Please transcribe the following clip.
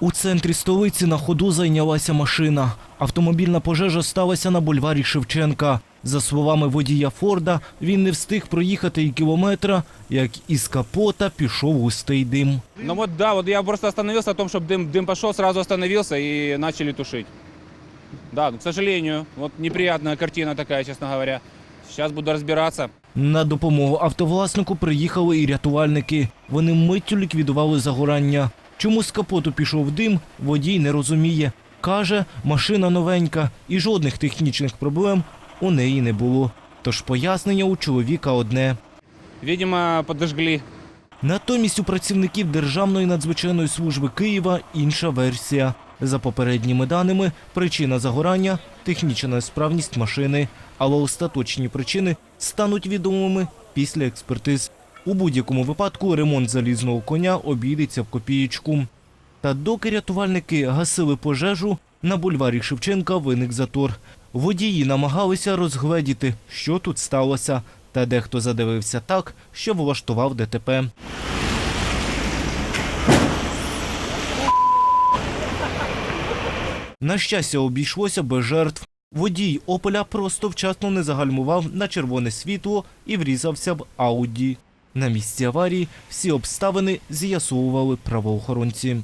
У центрі столиці на ходу зайнялася машина. Автомобільна пожежа сталася на бульварі Шевченка. За словами водія Форда, він не встиг проїхати і кілометра, як із капота пішов густий дим. Ну вот да, вот я просто остановился о том, чтобы дым, дым пошел, сразу остановился и начали тушить. Да, ну, к сожалению, вот неприятная картина такая, честно говоря. Сейчас буду разбираться. На допомогу автовласнику приїхали і рятувальники. Вони миттю ліквідували загорання. Чому з капоту пішов дим, водій не розуміє. Каже, машина новенька і жодних технічних проблем у неї не було. Тож пояснення у чоловіка одне. Видимо, подожгли. Натомість у працівників Державної надзвичайної служби Києва інша версія. За попередніми даними, причина загорання технічна несправність машини, але остаточні причини стануть відомими після експертиз. У будь-якому випадку ремонт залізного коня обійдеться в копієчку. Та доки рятувальники гасили пожежу, на бульварі Шевченка виник затор. Водії намагалися розгледіти, що тут сталося, та дехто задивився так, що влаштував ДТП. На щастя, обійшлося без жертв. Водій Ополя просто вчасно не загальмував на червоне світло і врізався в Ауді. На місці аварії всі обставини з'ясовували правоохоронці.